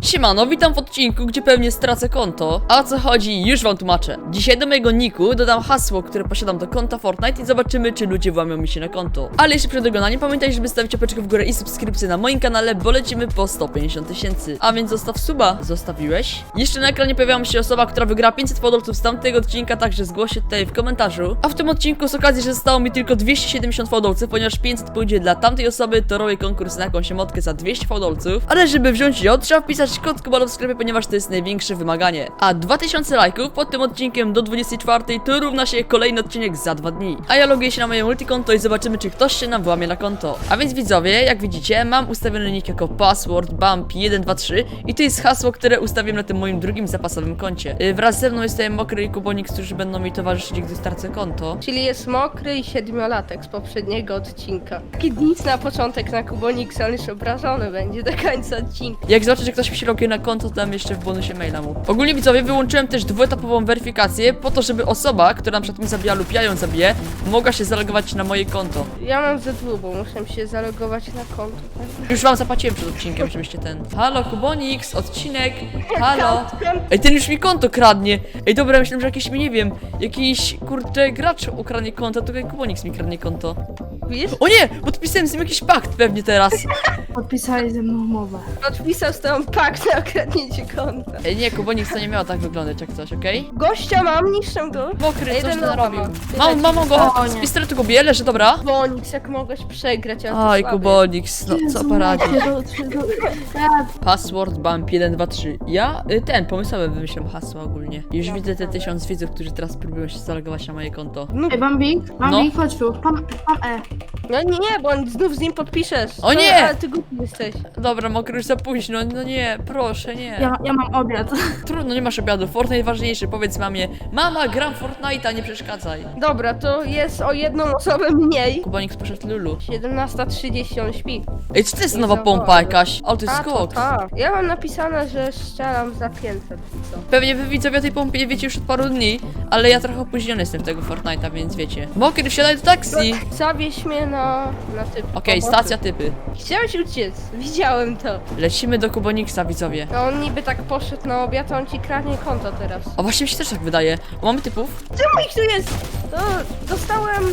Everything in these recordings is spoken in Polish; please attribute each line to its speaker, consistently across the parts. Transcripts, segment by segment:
Speaker 1: Siemano, witam w odcinku, gdzie pewnie stracę konto. A o co chodzi, już wam tłumaczę. Dzisiaj do mojego niku dodam hasło, które posiadam do konta Fortnite i zobaczymy, czy ludzie włamią mi się na konto. Ale jeszcze przed oglądaniem pamiętaj, żeby stawić łapeczkę w górę i subskrypcję na moim kanale, bo lecimy po 150 tysięcy. A więc zostaw suba. Zostawiłeś? Jeszcze na ekranie pojawiła się osoba, która wygra 500 fodolców z tamtego odcinka, także zgłoś się tutaj w komentarzu. A w tym odcinku z okazji, że zostało mi tylko 270 fodolców, ponieważ 500 pójdzie dla tamtej osoby, to robię konkurs na jakąś emotkę za 200 fodolców. Ale żeby wziąć ją, trzeba wpisać kod Kubalo w sklepie, ponieważ to jest największe wymaganie. A 2000 lajków pod tym odcinkiem do 24 to równa się kolejny odcinek za dwa dni. A ja loguję się na moje multikonto i zobaczymy, czy ktoś się nam włamie na konto. A więc widzowie, jak widzicie, mam ustawiony nick jako password bump123 i to jest hasło, które ustawiłem na tym moim drugim zapasowym koncie. Yy, Wraz ze mną jest tutaj Mokry i Kubonix, którzy będą mi towarzyszyć, gdy stracę konto.
Speaker 2: Czyli jest mokry i siedmiolatek z poprzedniego odcinka. Taki nic na początek na Kuboniksa, on już obrażony będzie do końca odcinka.
Speaker 1: Jak zobaczę, że ktoś mi się loguje na konto, to dam jeszcze w bonusie maila mu. Ogólnie widzowie, wyłączyłem też dwuetapową weryfikację po to, żeby osoba, która na przykład mnie zabija lub ja ją zabiję, mogła się zalogować na moje konto.
Speaker 2: Ja mam ze dwóch, bo muszę się zalogować na konto. tak?
Speaker 1: Już wam zapłaciłem przed odcinkiem, żebyście ten... Halo, Kubonix, odcinek, halo. Ej, ten już mi konto kradnie. Ej, dobra, myślałem, że jakiś, nie wiem, jakiś, kurde, gracz ukradnie konto, tutaj Kubonix mi kradnie konto.
Speaker 2: Wiesz?
Speaker 1: O nie, podpisałem z nim jakiś pakt pewnie teraz.
Speaker 3: Podpisali ze mną umowę.
Speaker 2: Podpisał z tobą pakt na okradnięcie konta.
Speaker 1: Ej, nie, Kubonix to nie miało tak wyglądać jak coś, okej?
Speaker 2: Gościa mam, niszczę go.
Speaker 1: Mokry, coś
Speaker 2: Jeden
Speaker 1: ty narobił.
Speaker 2: ma.
Speaker 1: Mam, mam go,
Speaker 3: O,
Speaker 1: z
Speaker 3: nie.
Speaker 1: pistoletu go bije, leży, dobra.
Speaker 2: Kubonix, jak mogłeś przegrać, ale to
Speaker 1: Aj,
Speaker 2: słaby.
Speaker 1: Kubonix, no co poradzi.
Speaker 3: Jezu, Ja
Speaker 1: Password bump 123. Ja y, ten pomysłowy wymyślam hasła ogólnie. Już widzę te tysiąc widzów, którzy teraz próbują się zalogować na moje konto.
Speaker 2: No,
Speaker 3: Ej, Bambik, Bambik, chodź tu. Pam, pam, e.
Speaker 2: no nie, bo on znów z nim podpiszesz.
Speaker 1: O
Speaker 2: To-
Speaker 1: nie!
Speaker 2: Ale ty głupi jesteś.
Speaker 1: Dobra, mokry już za późno, no nie, proszę, nie.
Speaker 3: Ja, ja mam obiad.
Speaker 1: Trudno, nie masz obiadu, Fortnite ważniejszy, powiedz mamie Mama, gram w Fortnite'a, nie przeszkadzaj.
Speaker 2: Dobra, to jest o jedną osobę mniej.
Speaker 1: Kubonix poszedł Lulu.
Speaker 2: 17.30 on śpi.
Speaker 1: Ej, czy to jest
Speaker 2: Nie
Speaker 1: nowa pompa jakaś? O, to jest
Speaker 2: A, to
Speaker 1: skok.
Speaker 2: tak. Ja mam napisane, że strzelam za 500 i co?
Speaker 1: Pewnie wy widzowie o tej pompie wiecie już od paru dni, ale ja trochę opóźniony jestem tego Fortnite'a, więc wiecie. Mokry, wsiadaj do taksi!
Speaker 2: Zawieź mnie na, na typ.
Speaker 1: Okej,
Speaker 2: pomocy.
Speaker 1: stacja typy.
Speaker 2: Chciałeś uciec, widziałem to.
Speaker 1: Lecimy do Kuboniksa, widzowie.
Speaker 2: No on niby tak poszedł na obiad, a on ci kradnie konto teraz.
Speaker 1: A właśnie mi się też tak wydaje. O, mamy typów?
Speaker 2: Czemu ich tu jest? To dostałem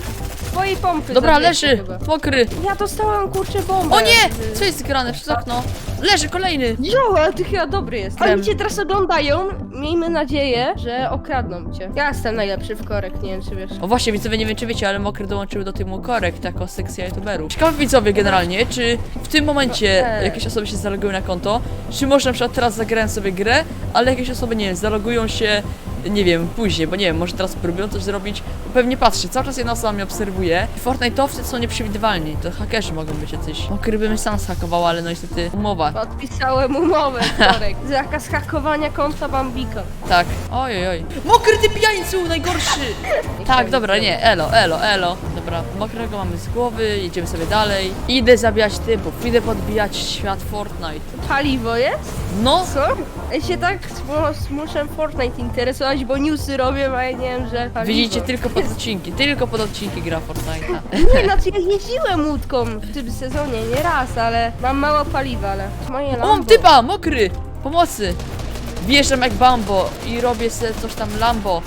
Speaker 2: swojej pompy.
Speaker 1: Dobra,
Speaker 2: za 200
Speaker 1: leży!
Speaker 2: chyba.
Speaker 1: Mokry!
Speaker 2: Ja dostałem kurczę bombę.
Speaker 1: O nie!
Speaker 2: z-
Speaker 1: Co jest grane przez okno? Leży kolejny!
Speaker 2: Jo, ale ty chyba dobry jest.
Speaker 1: Krem.
Speaker 2: Oni cię teraz oglądają, miejmy nadzieję, że okradną cię. Ja jestem najlepszy w korek, nie wiem czy wiesz.
Speaker 1: O właśnie, widzowie, nie wiem czy wiecie, ale Mokry dołączył do tymu korekt jako sekcja youtuberów. Ciekawe widzowie generalnie, czy w tym momencie
Speaker 2: Ej.
Speaker 1: jakieś osoby się zalogują na konto, czy może na przykład teraz zagrałem sobie grę, ale jakieś osoby, nie wiem, zalogują się, nie wiem, później, bo nie wiem, może teraz próbują coś zrobić, bo pewnie patrzę, cały czas jedna osoba mnie obserwuje. Fortnite'owcy są nieprzewidywalni, to hakerzy mogą być jacyś. Mokry by mnie sam zhakował, ale no niestety umowa.
Speaker 2: Podpisałem umowę, korek. Zakaz hakowania konta Bambika.
Speaker 1: Tak. Oj, oj, oj. Mokry ty pijańcu, najgorszy! Tak, dobra, nie, elo, elo, elo. Dobra, mokrego mamy z głowy, idziemy sobie dalej. Idę zabijać typów, idę podbijać świat Fortnite.
Speaker 2: Paliwo jest?
Speaker 1: No,
Speaker 2: Co? Ja się tak smu- muszę Fortnite interesować, bo newsy robię, a ja nie wiem, że paliwo.
Speaker 1: widzicie, tylko pod odcinki, tylko pod odcinki gra Fortnite'a.
Speaker 2: Nie, znaczy ja jeździłem łódką w tym sezonie, nie raz, ale mam mało paliwa, ale moje
Speaker 1: O,
Speaker 2: lambo.
Speaker 1: mam typa, mokry! Pomocy! Wjeżdżam jak Bambo i robię sobie coś tam Lambo.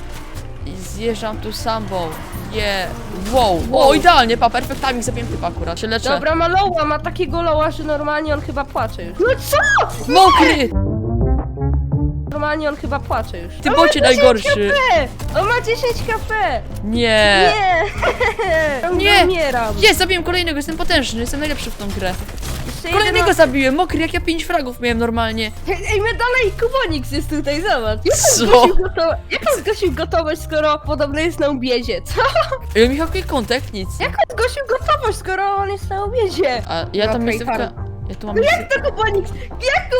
Speaker 1: I zjeżdżam tu sambo. Je, wow, o idealnie, pa, perfect timing zabiłem typa akurat, się leczę.
Speaker 2: Dobra, ma loła, ma takiego loła, że normalnie on chyba płacze już. No co?
Speaker 1: Mokry!
Speaker 2: Normalnie on chyba płacze już.
Speaker 1: Ty bocie najgorszy!
Speaker 2: E, on ma 10 HP!
Speaker 1: Nie!
Speaker 2: Nie!
Speaker 1: Nie.
Speaker 2: Umieram.
Speaker 1: Jest, zabiłem kolejnego, jestem potężny, jestem najlepszy w tą grę.
Speaker 2: Jeszcze
Speaker 1: Kolejnego
Speaker 2: jeden
Speaker 1: zabiłem, mokry, jak ja 5 fragów miałem normalnie.
Speaker 2: ma- Ej, my dalej Kubonix jest tutaj, zobacz. Jak
Speaker 1: Co?
Speaker 2: on zgłosił gotowość, jak on zgłosił gotowość, skoro podobno jest na ubiedzie? Co?
Speaker 1: Ej, Michał, jaki kontakt? Nic.
Speaker 2: Jak on zgłosił gotowość, skoro on jest na ubiedzie?
Speaker 1: A ja tam
Speaker 2: Okej,
Speaker 1: jestem...
Speaker 2: parę.
Speaker 1: Ja tu mam...
Speaker 2: Jak to Kubonix? Jak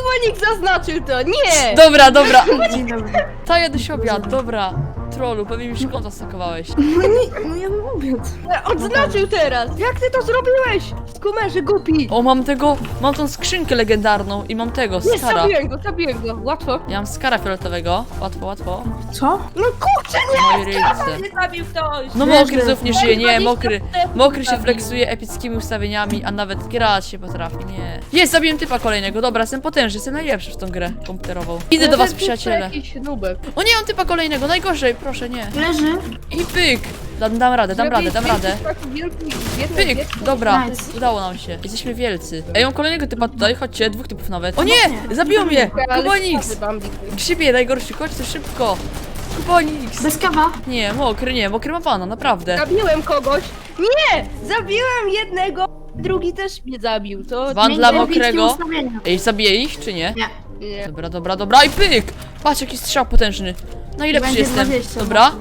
Speaker 2: zaznaczył to? Nie!
Speaker 1: Dobra, dobra.
Speaker 3: Dzień dobry.
Speaker 1: To jadę się obiad, dobra. Trollu, pewnie już konto stakowałeś.
Speaker 3: No nie, no ja mam obiad.
Speaker 2: E, Odznaczył teraz! Jak ty to zrobiłeś? Skumerze głupi!
Speaker 1: O, mam tego, mam tą skrzynkę legendarną i mam tego,
Speaker 2: Nie,
Speaker 1: skara.
Speaker 2: zabiłem go, zabiłem go, łatwo.
Speaker 1: Ja mam skara fioletowego. Łatwo, łatwo.
Speaker 3: Co?
Speaker 2: No kurczę,
Speaker 1: mojej ręce.
Speaker 2: nie zabił ktoś!
Speaker 1: No mokry znów nie żyje, nie, mokry. Mokry się flexuje epickimi ustawieniami, a nawet grać się potrafi, nie. Jest, zabiłem typa kolejnego, dobra, jestem potężny, jestem najlepszy w tą grę komputerową. Idę do was, przyjaciele.
Speaker 2: Jakiś nubek.
Speaker 1: O nie, mam typa kolejnego, najgorzej, proszę, nie.
Speaker 3: Leży.
Speaker 1: I pyk! Dam, dam radę, dam radę, dam radę. Pyk! Dobra,
Speaker 3: Nice.
Speaker 1: udało nam się. Jesteśmy wielcy. Ej, mam kolejnego typa tutaj, chodźcie, dwóch typów nawet. O nie! Zabiło mnie! Kubonix! Grzybie, najgorszy, chodź tu szybko! Kubonix!
Speaker 3: Bez kawa.
Speaker 1: Nie, mokry, nie, mokry ma pana, naprawdę.
Speaker 2: Zabiłem kogoś! Nie! Zabiłem jednego! Drugi też mnie zabił, to...
Speaker 1: Wan dla
Speaker 3: epickie
Speaker 1: mokrego.
Speaker 3: ustawienia.
Speaker 1: Ej, zabiję ich, czy nie?
Speaker 3: Nie.
Speaker 2: Nie.
Speaker 1: Dobra, dobra, dobra i pyk! Patrz, jaki strzał potężny. Najlepszy
Speaker 3: Będzie
Speaker 1: jestem.
Speaker 3: 20,
Speaker 1: Dobra.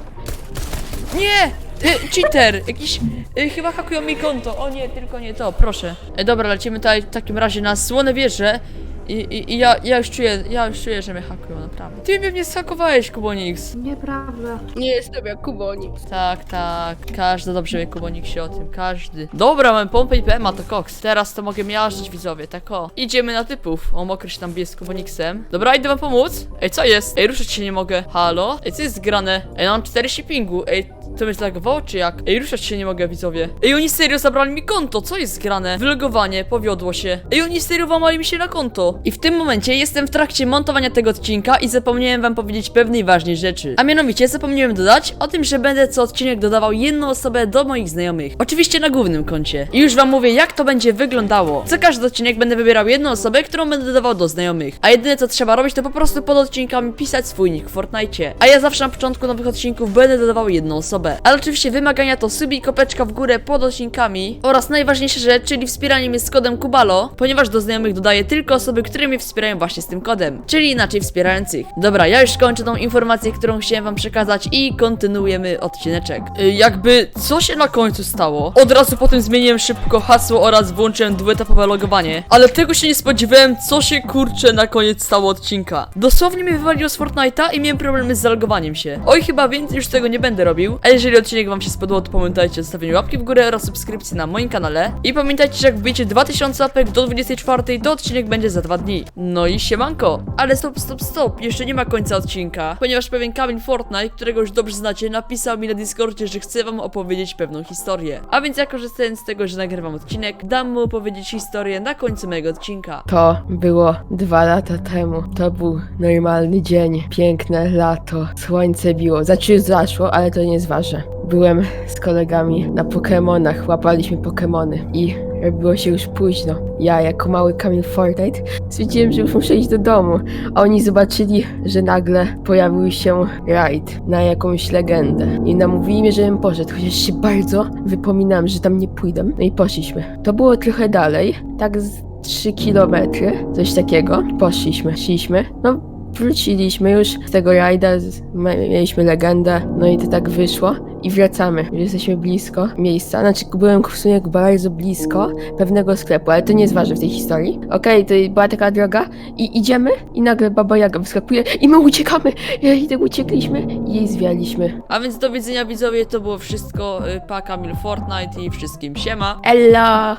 Speaker 1: Nie! Y, cheater! Jakiś... Y, chyba hakują mi konto. O nie, tylko nie to, proszę. Ej, dobra, lecimy tutaj w takim razie na słone wieże. I, i, i ja, ja już czuję, ja już czuję, że mnie hakują, naprawdę. Ty mnie mnie schakowałeś, Kubonix.
Speaker 3: Nieprawda.
Speaker 2: Nie jestem jak Kubonix.
Speaker 1: Tak, tak, każdy dobrze wie, Kubonixie, o tym, każdy. Dobra, mam pompę i PM, a to koks. Teraz to mogę miażdżyć, widzowie, tak o. Idziemy na typów. O, mokry się tam bije z Kubonixem. Dobra, idę wam pomóc. Ej, co jest? Ej, ruszać się nie mogę. Halo? Ej, co jest grane? Ej, mam 4 shippingu. Ej, to mnie zlagowało, czy jak? Ej, ruszać się nie mogę, widzowie. Ej, oni serio zabrali mi konto, co jest grane? Wylogowanie, powiodło się. Ej, oni serio włamali mi się na konto. I w tym momencie jestem w trakcie montowania tego odcinka i zapomniałem wam powiedzieć pewnej ważnej rzeczy. A mianowicie zapomniałem dodać o tym, że będę co odcinek dodawał jedną osobę do moich znajomych. Oczywiście na głównym koncie. I już wam mówię, jak to będzie wyglądało. Co każdy odcinek będę wybierał jedną osobę, którą będę dodawał do znajomych. A jedyne co trzeba robić, to po prostu pod odcinkami pisać swój nick w Fortnite. A ja zawsze na początku nowych odcinków będę dodawał jedną osobę. Ale oczywiście wymagania to subi kopeczka w górę pod odcinkami oraz najważniejsza rzecz, czyli wspieranie mnie z kodem Kubalo, ponieważ do znajomych dodaję tylko osoby, które mnie wspierają właśnie z tym kodem, czyli inaczej wspierających. Dobra, ja już kończę tą informację, którą chciałem wam przekazać i kontynuujemy odcineczek. Y, jakby, co się na końcu stało? Od razu potem zmieniłem szybko hasło oraz włączyłem dwuetapowe logowanie, ale tego się nie spodziewałem, co się kurczę na koniec stało odcinka. Dosłownie mnie wywaliło z Fortnite'a i miałem problemy z zalogowaniem się. Oj, chyba więcej już tego nie będę robił, a jeżeli odcinek wam się spodobał, to pamiętajcie o zostawieniu łapki w górę oraz subskrypcji na moim kanale i pamiętajcie, że jak wbijecie 2000 łapek do 24, to odcinek będzie za dwa dni. No i siemanko, ale stop, stop, stop, jeszcze nie ma końca odcinka, ponieważ pewien Kamil Fortnite, którego już dobrze znacie, napisał mi na Discordzie, że chce wam opowiedzieć pewną historię. A więc ja korzystając z tego, że nagrywam odcinek, dam mu opowiedzieć historię na końcu mojego odcinka.
Speaker 4: To było dwa lata temu. To był normalny dzień, piękne lato, słońce biło. Znaczy zaszło, ale to nie jest ważne. Byłem z kolegami na Pokemonach, łapaliśmy Pokemony i robiło się już późno. Ja, jako mały Kamil Fortnite, stwierdziłem, że już muszę iść do domu, a oni zobaczyli, że nagle pojawił się raid na jakąś legendę i namówili mnie, żebym poszedł, chociaż się bardzo wypominałem, że tam nie pójdę. No i poszliśmy. To było trochę dalej, tak z 3 kilometry, coś takiego. Poszliśmy, szliśmy. No, wróciliśmy już z tego rajda, mieliśmy legendę, no i to tak wyszło. I wracamy, jesteśmy blisko miejsca. Znaczy, byłem w sumie bardzo blisko pewnego sklepu, ale to nie jest ważne w tej historii. Okej, to była taka droga i idziemy i nagle Baba Jaga wyskakuje i my uciekamy. I tak uciekliśmy i jej zwialiśmy.
Speaker 1: A więc do widzenia widzowie, to było wszystko, y, pa Kamil Fortnite i wszystkim siema.
Speaker 4: Ella!